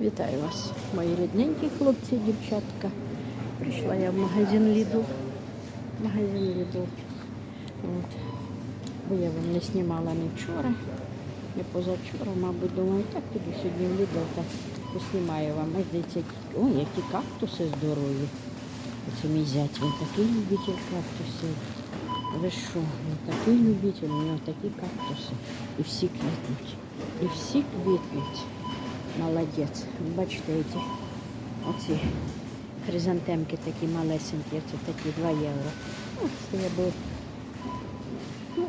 Вітаю вас, мої рідненькі хлопці, дівчатка. Прийшла я в магазин Lidl. Магазин Lidl. От. Бо я вам не знімала ні вчора, не позавчора, мабуть, думаю, так піду сьогодні в Lidl та поснімаю вам. Ось дивіться, ой, які кактуси здорові. Оце мій зять, він такий любитель кактусів. Ви що, він такий любитель, у нього такі кактуси. І всі квітнуть. І всі квітнуть. Молодець. Бачите, ці, оці хризантемки такі малесенькі, це такі 2 євро. Ну, це я би, ну,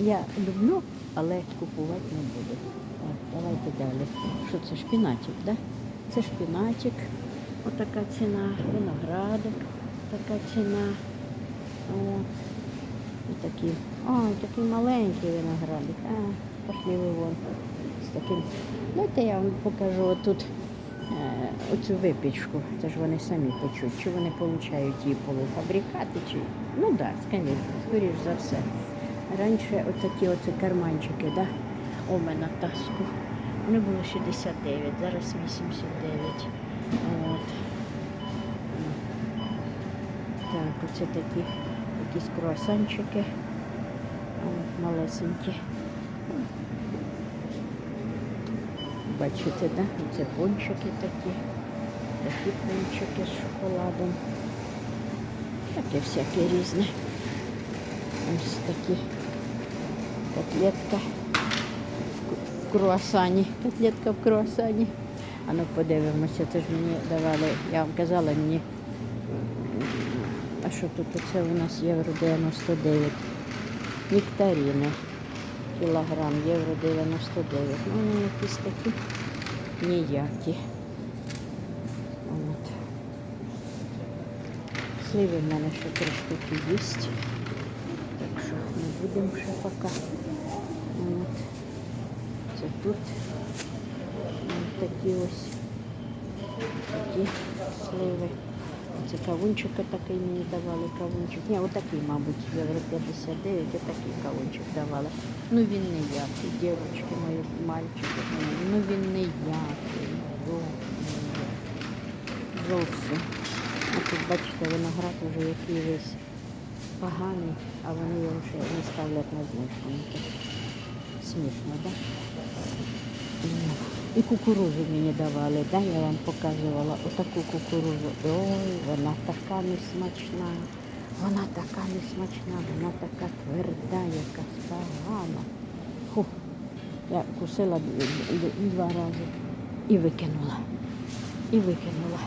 я люблю, але купувати не буду. Так, давайте далі. Що це шпінатик, да? Це шпінатик. Отака ціна, виноградик, така ціна. От. І такі. Ой, такий маленький виноградик. А, пошли ви вон. З таким. Дайте я вам покажу отут е, оцю випічку. Це ж вони самі печуть. Чи вони получають її полуфабрикати, чи. Ну так, да, скоріш за все. Раніше отакі оці карманчики, да? у мене на таску. Вони були 69, зараз 89. От. Так, оце такі якісь круасанчики. Малесенькі. Бачите, да? Це пончики такі. Такі пончики з шоколадом. Таке всяке різне. Ось такі котлетка в круасані. Котлетка в круасані. А ну подивимося, це ж мені давали, я вам казала мені. А що тут оце у нас євро 99? Нектаріни. Кілограм євро 99. Ну, вони якісь такі ніякі. От. Сливи в мене ще три штуки є. Так що не будемо ще поки. От. Це тут Ось такі ось такі сливи. Це кавунчика такий мені давали кавунчик. Ні, отакий, мабуть, євро 59, отакий кавунчик давали. Ну він не який, дівчатки мої, мальчики мої, ну він не який. А тут бачите, виноград уже який весь поганий, а вони його ще не ставлять на знижку. Ну, Смішно, так? Да? І кукурузу мені давали, да, я вам показувала отаку кукурузу. Ой, вона така несмачна. Вона така несмачна, вона така тверда, якась погана. Фу. Я кусила два рази і викинула. І викинула.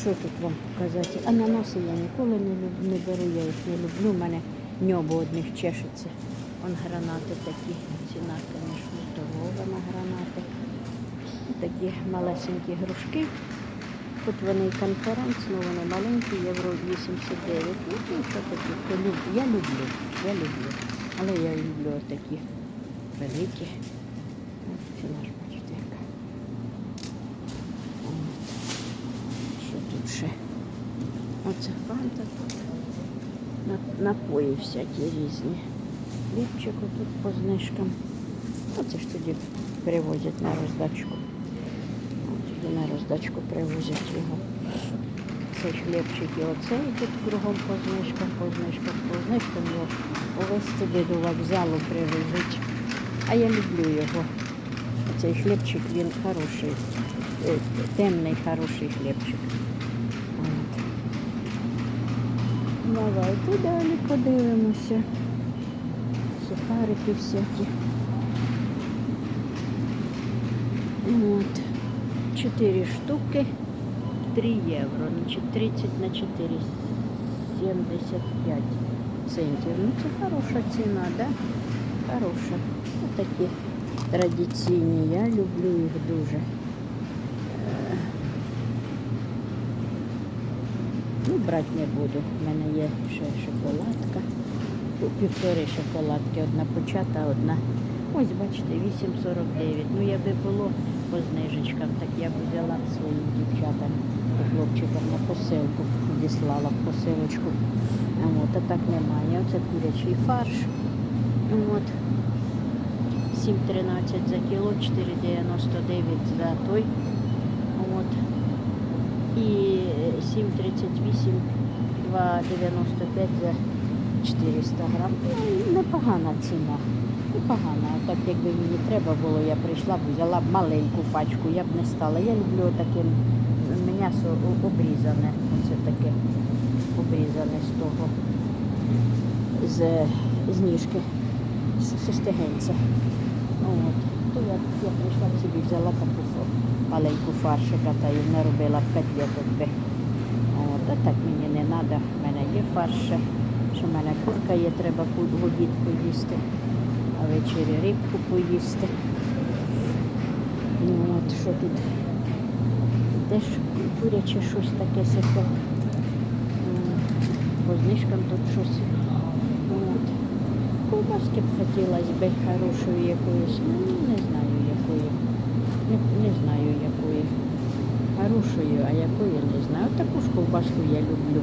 Що тут вам показати? Ананаси я ніколи не, не беру, я їх не люблю. У мене ньобо одних чешеться. Вон гранати такі. Ціна, звісно, торгова на гранати. Такі малесенькі грушки. Тут вони і конференції, вони маленькі, євро 89. Ну, ну що такі, я люблю, я люблю. Але я люблю такі великі. Ж бачите, яка. Що тут ще? Оце фанта тут. Напої всякі різні. Хлібчик тут по знижкам. Оце ж тоді привозять на роздачку. На роздачку привозять його. Цей хлібчик і оцей тут кругом по знижкам, по знижкам, по знижкам його увесь туди до вокзалу привезуть. А я люблю його. Цей хлібчик, він хороший, е, темний, хороший хлібчик. От. Давайте далі подивимося. Сухарики всякі. От. 4 штуки, 3 євро, значить 30 на 4, 75 центів. Ну це хороша ціна, да? Хороша. Ось такі традиційні, я люблю їх дуже. Е, Ну, брати не буду. У мене є ще шоколадка. Пів- Півтори шоколадки, одна почата, одна. Ось, бачите, 8,49. Ну, якби було по знижечкам, так я б взяла своїм дівчатам, хлопчикам на посилку, діслала б посилочку. А От, а так немає. Оце курячий фарш. От. 7,13 за кіло, 4,99 за той. От. І 7,38, 2,95 за 400 грам. Ну, непогана ціна. Непогана. А Так якби мені треба було, я прийшла б, взяла б маленьку пачку, я б не стала. Я люблю таке м'ясо обрізане. Оце таке обрізане з того. З, з ніжки, з, стегенця. От. То я, я прийшла б собі, взяла таку маленьку фаршика та й наробила б котлеток би. От, а так мені не треба, в мене є фарш, що в мене курка є, треба в поїсти, ввечері рибку поїсти. Ну от, що тут? Теж куряче щось таке сихе. По знижкам тут щось. От. Ковбаски б хотілося би хорошої якоїсь, ну не знаю якої. Не, не знаю якої. Хорошої, а якої не знаю. Таку ж ковбаску я люблю.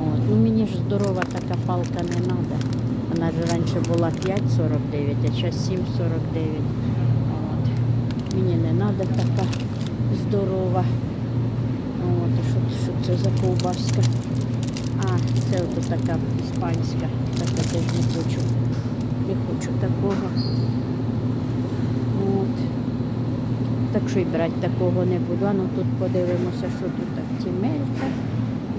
От. Ну мені ж здорова така палка не треба. Вона ж раніше була 5,49, а зараз 7,49. От. Мені не треба така здорова. От, що, що це за ковбаска? А, це ото така іспанська. Така теж не хочу. Не хочу такого. От. Так що і брати такого не буду. А ну тут подивимося, що тут актимелька.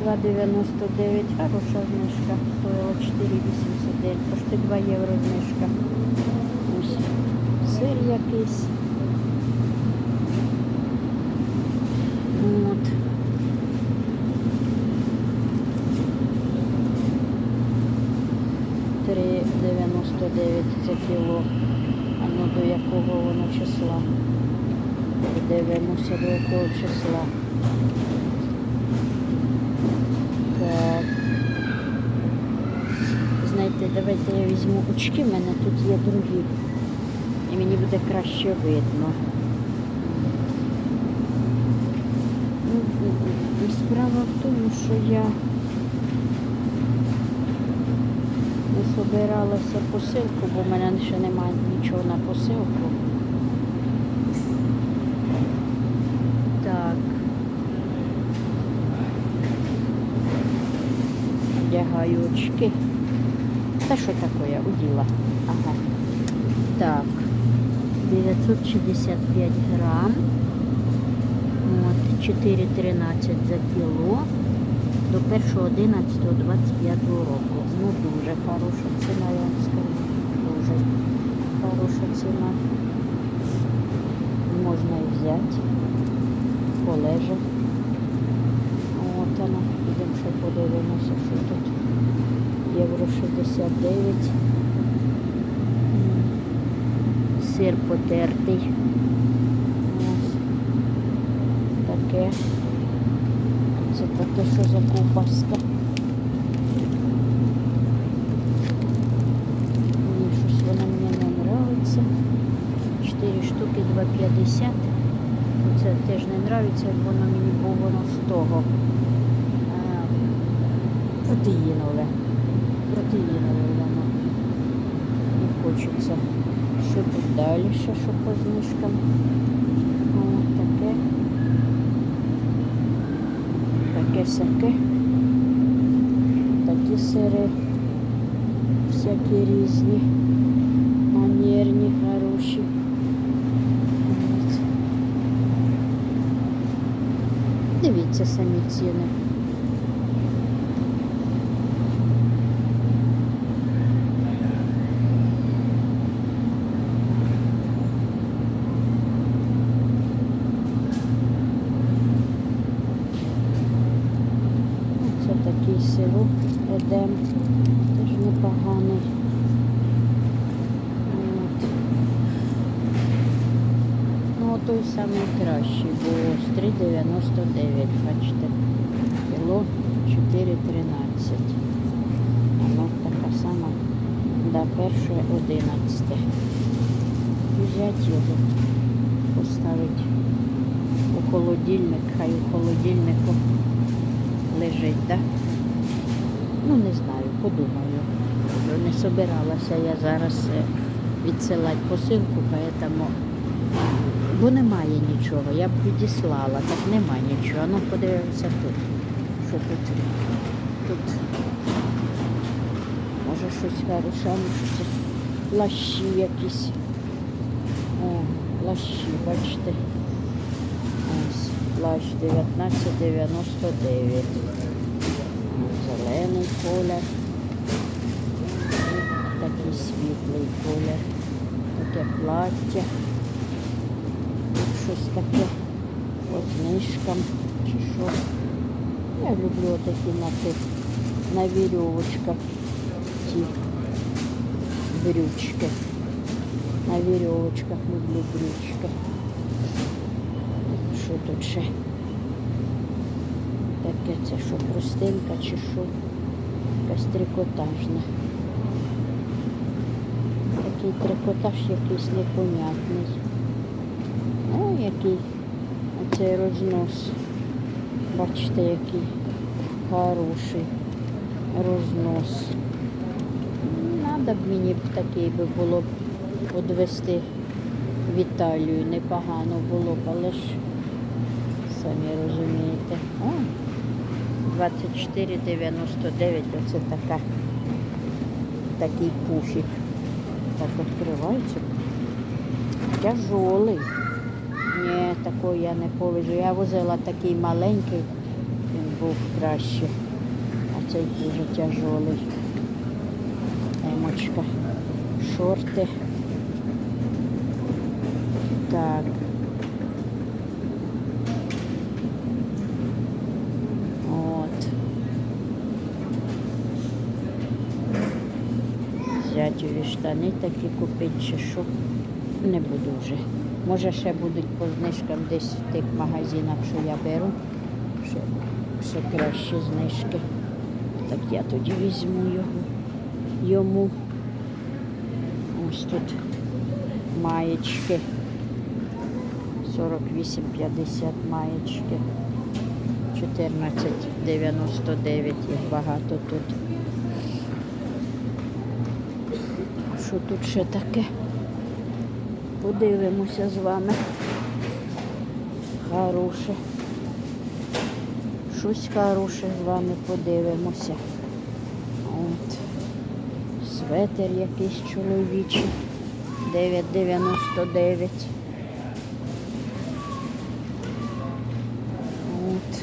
2,99. Хороша знижка. Стоїла 4,89. Пошти 2 євро знижка. Ось сир якийсь. От. Три дев'яносто дев'ять за кіло. А ну до якого воно числа? Дивимося до якого числа. Так. Знаєте, давайте я візьму очки, в мене тут є другі. І мені буде краще видно. Справа в тому, що я не собиралася посилку, бо в мене ще немає нічого на посилку. Так. Вдягаю очки. Та що таке? Уділа. Ага. Так. 965 грам. От, 4,13 за кіло до 1.11.25 року. Ну, дуже хороша ціна, я вам скажу. Дуже хороша ціна. Можна і взяти. Полеже. От вона. Підемо ще подивимося, що тут. Євро 69. Сир потертий. Ось. Таке. Це таке, що за. Мені щось вона мені не подобається. 4 штуки 2,50. Це теж не подобається, воно мені бо воно з того. а, Протеїнове. Протеїнове воно. Не хочеться. Що тут далі ще, що по знижкам? О, таке. Таке сяке. Такі сири. Всякі різні. Манерні, хороші. От. Дивіться самі ціни. Ну, той кращий, бо 3,99, бачите, кіло 4,13. Воно така сама, да, перше 11. Взяти його, поставити у холодильник, хай у холодильнику лежить, да? Ну, не знаю, подумаю. Не собиралася я зараз е, відсилати посилку, поэтому... бо немає нічого. Я б відіслала, так нема нічого. Ну подивимося тут. Що тут? Тут може щось хороше, ну що плащі якісь. О, плащі, бачите. Ось плащ 1999. Зелений колір. Такий світлий колір. Таке плаття. Тут щось таке по знижкам чи що. Я люблю такі на тих, на вірьовочках ті брючки. На вірьовочках люблю брючки. Що тут ще? Таке це що, простинка чи що? Якась трикотажна. Такий трикотаж якийсь непонятний. О, який оцей рознос. Бачите, який хороший рознос. Надо б мені б такий би було б одвести в Італію. Непогано було б, але ж самі розумієте. О, 24,99 оце така, такий пуфік. Так відкривається. Тяжолий. Ні, такого я не повезу. Я возила такий маленький, він був краще. А цей дуже тяжолий. Емочка. Шорти. Так. От. Зятєві штани такі купити чи що. Не буду вже. Може ще будуть по знижкам десь в тих магазинах, що я беру. Ще, ще кращі знижки. Так я тоді візьму його. Йому. Ось тут маєчки. 48,50 маєчки. 14,99 їх багато тут. Що тут ще таке? Подивимося з вами. Хороше. Щось хороше з вами подивимося. От. Светер якийсь чоловічий. 9,99. От.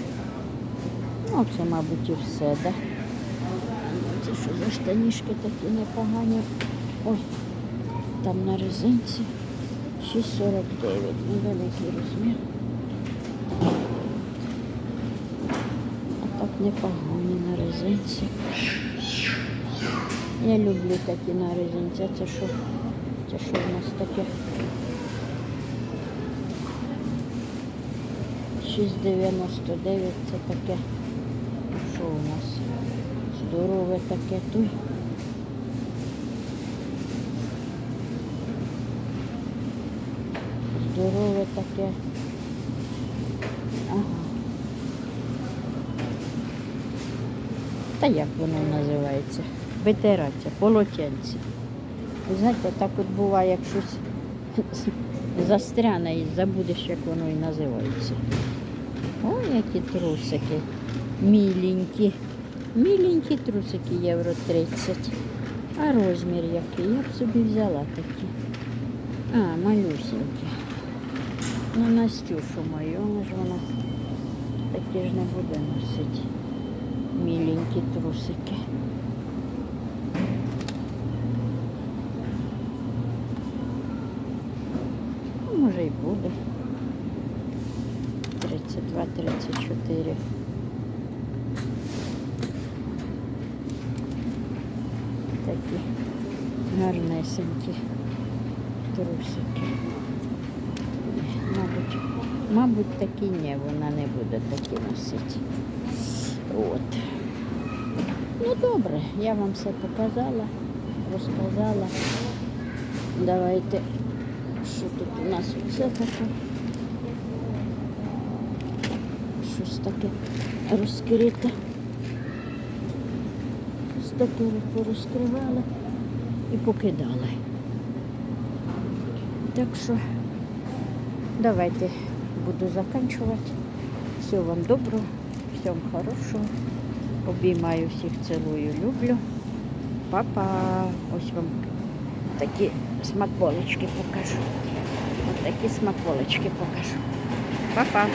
Ну, це, мабуть, і все, да? Це що за штанішки такі непогані. Ой, там на резинці 6,49. Невеликий розмір. А так непогані на резинці. Я люблю такі на резинці. А це що? Це що у нас таке? 6,99 це таке. Що у нас? Здорове таке тут. Здорове таке. Та як воно називається? Витираться, полотенце. Ви знаєте, так от буває, як щось застряне і забудеш, як воно і називається. Ой, які трусики. Міленькі. Міленькі трусики євро 30. А розмір який? Я б собі взяла такі. А, малюсенькі. Ну, Настюшу мою, вона ж вона такі ж не буде носити. Міленькі трусики. Ну, може і буде. 32, 34. Такі гарнесенькі трусики. Мабуть, такі ні, вона не буде такі носити. От. Ну добре, я вам все показала, розказала. Давайте, що тут у нас все таке. Щось таке розкрите. Щось таке порозкривали і покидали. Так що давайте буду заканчивать. Всього вам доброго, Всем хорошого. Обіймаю всіх, цілую, люблю. Папа, ось вам такі смаколочки покажу. Ось такі смаколочки покажу. Па-па.